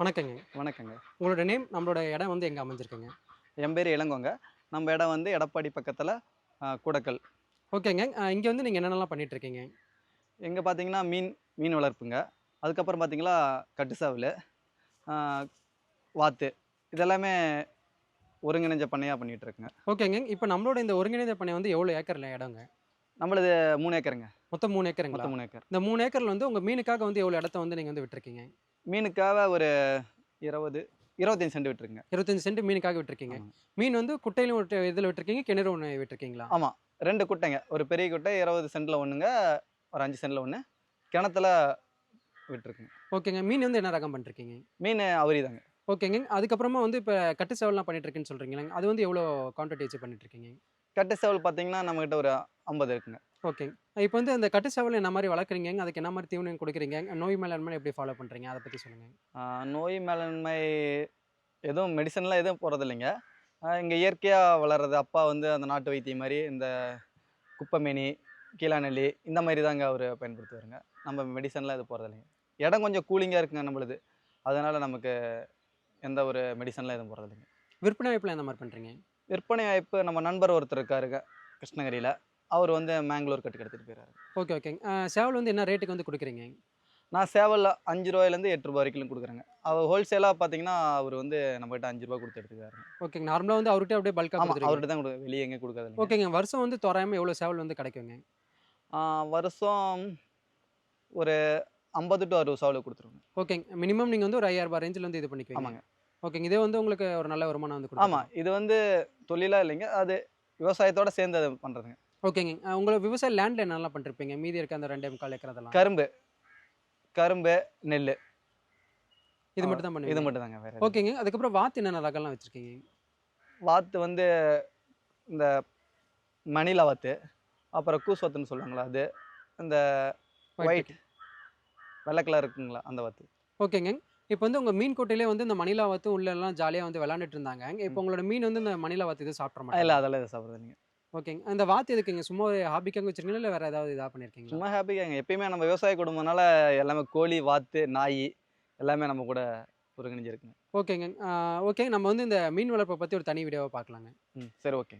வணக்கங்க. வணக்கங்க. உங்களோட நேம் நம்மளோட இடம் வந்து எங்கே அமைஞ்சிருக்குங்க? என் பேர் இளங்கோங்க. நம்ம இடம் வந்து எடப்பாடி பக்கத்தில் கூடக்கல். ஓகேங்க. இங்கே வந்து நீங்கள் என்னென்னலாம் பண்ணிட்டு இருக்கீங்க இங்கே பார்த்தீங்கன்னா மீன் மீன் வளர்ப்புங்க. அதுக்கப்புறம் பார்த்தீங்களா கட்டுசாவில் வாத்து. இதெல்லாமே ஒருங்கிணைஞ்ச பண்ணையாக பண்ணிகிட்டு இருக்குங்க ஓகேங்க. இப்போ நம்மளோட இந்த ஒருங்கிணைந்த பண்ணை வந்து எவ்வளோ ஏக்கரில் இடங்க? நம்மளது மூணு ஏக்கருங்க. மொத்தம் மூணு ஏக்கருங்களா? மொத்தம் மூணு ஏக்கர். இந்த மூணு ஏக்கரில் வந்து உங்கள் மீனுக்காக வந்து எவ்வளோ இடத்த வந்து நீங்கள் வந்து விட்டுருக்கீங்க? மீனுக்காக ஒரு இருபது இருபத்தஞ்சி சென்ட் விட்டுருங்க. இருபத்தஞ்சு சென்ட் மீனுக்காக விட்டுருக்கீங்க. மீன் வந்து குட்டையிலும் விட்டு இதில் விட்டுருக்கீங்க கிணறு ஒன்று விட்டுருக்கீங்களா? ஆமாம் ரெண்டு குட்டைங்க. ஒரு பெரிய குட்டை இருபது சென்ட்டில் ஒன்றுங்க ஒரு அஞ்சு சென்ட்டில் ஒன்று கிணத்துல விட்டுருக்குங்க. ஓகேங்க. மீன் வந்து என்ன ரகம் பண்ணிருக்கீங்க மீன் அவரி தாங்க. ஓகேங்க. அதுக்கப்புறமா வந்து இப்போ கட்டு சேவல்லாம் பண்ணிட்டு இருக்கேன்னு சொல்கிறீங்களா அது வந்து எவ்வளோ குவான்டிட்டி வச்சு பண்ணிட்டு இருக்கீங்க கட்டு சேவல் பார்த்தீங்கன்னா நம்மக்கிட்ட ஒரு ஐம்பது இருக்குங்க. ஓகேங்க இப்போ வந்து அந்த கட்டு சேவல் என்ன மாதிரி வளர்க்குறீங்க? அதுக்கு என்ன மாதிரி தீவனம் கொடுக்குறீங்க? நோய் மேலாண்மை எப்படி ஃபாலோ பண்ணுறீங்க அதை பற்றி சொல்லுங்கள் நோய் மேலாண்மை எதுவும் மெடிசன்லாம் எதுவும் போகிறது இல்லைங்க. இங்கே இயற்கையாக வளர்றது அப்பா வந்து அந்த நாட்டு வைத்தியம் மாதிரி இந்த குப்பைமேனி கீழாநெல்லி இந்த மாதிரி தாங்க அவர் பயன்படுத்துவாருங்க. நம்ம மெடிசன்லாம் எதுவும் போகிறது இல்லைங்க. இடம் கொஞ்சம் கூலிங்காக இருக்குங்க நம்மளுது. அதனால் நமக்கு எந்த ஒரு மெடிசன்லாம் எதுவும் போகிறது இல்லைங்க. விற்பனை வாய்ப்பில் எந்த மாதிரி பண்ணுறீங்க விற்பனை வாய்ப்பு நம்ம நண்பர் ஒருத்தர் இருக்காருங்க கிருஷ்ணகிரியில். அவர் வந்து மேங்களூர் கட்டுக்கு எடுத்துகிட்டு போயிறாரு. ஓகே ஓகேங்க. சேவல் வந்து என்ன ரேட்டுக்கு வந்து கொடுக்குறீங்க? நான் சேவலில் அஞ்சு ரூபாயிலேருந்து எட்டு ரூபா வரைக்கும் கொடுக்குறேங்க. அவர் ஹோல்சேலாக பார்த்தீங்கன்னா அவர் வந்து நம்மகிட்ட அஞ்சு ரூபா கொடுத்து எடுத்துக்காருங்க ஓகேங்க. நார்மலாக வந்து அவர்கிட்ட அப்படியே பல்காக அவர்கிட்ட தான் கொடுக்க வெளியே எங்கே கொடுக்காது ஓகேங்க. வருஷம் வந்து தோராயமாக எவ்வளோ சேவல் வந்து கிடைக்குங்க? வருஷம் ஒரு ஐம்பது டு அறுபது சாவலுக்கு கொடுத்துருவோங்க. ஓகேங்க. மினிமம் நீங்கள் வந்து ஒரு ஐயாயிரம் ரூபாய் ரேஞ்சில் வந்து இது பண்ணிக்குவீங்க? ஆமாங்க. ஓகேங்க. இதே வந்து உங்களுக்கு ஒரு நல்ல வருமானம் வந்து கொடுக்கும் ஆமாம் இது வந்து தொழிலாக இல்லைங்க. அது விவசாயத்தோட சேர்ந்து அதை பண்ணுறதுங்க ஓகேங்க. அஹ் உங்களை விவசாய லேண்டில் என்னெல்லாம் பண்ணிருப்பீங்க? மீதி இருக்க அந்த ரெண்டே முக்கால் ஏக்கர் அதெல்லாம் கரும்பு. கரும்பு நெல் இது மட்டும் தான் இது பண்ணுவீங்க? மட்டும் தாங்க வேறு ஓகேங்க. அதுக்கப்புறம் வாத்து என்னென்ன ரகம்லாம் வச்சுருக்கீங்க? வாத்து வந்து இந்த மணிலா வாத்து அப்புறம் கூஸ் வாத்துன்னு சொல்லுவாங்களா அது? இந்த ஒயிட் வெள்ளை கலர் இருக்குங்களா அந்த வாத்து? ஓகேங்க. இப்போ வந்து உங்கள் மீன் கொட்டையிலே வந்து இந்த மணிலா வாத்து உள்ள எல்லாம் ஜாலியாக வந்து விளாண்டுட்டு இருந்தாங்க. இப்போ உங்களோட மீன் வந்து இந்த மணிலா வாத்து இது சாப்பிட்ற இல்லை மாதிரி அதெல்லாம் இது சாப்பிட்றது இல்லைங்க ஓகேங்க. அந்த வாத்து எதுக்குங்க? சும்மா ஒரு ஹாபிக்காக வச்சிருக்கீங்களா? இல்லை வேறு ஏதாவது இதாக பண்ணியிருக்கீங்களா சும்மா ஹாப்பிக்காங்க எப்பயுமே நம்ம விவசாய குடும்பம்னால எல்லாமே கோழி வாத்து நாய் எல்லாமே நம்ம கூட ஒருங்கிணைஞ்சிருக்குங்க. ஓகேங்க. ஓகே. நம்ம வந்து இந்த மீன் வளர்ப்பை பற்றி ஒரு தனி வீடியோவை பார்க்கலாங்க. ம். சரி ஓகே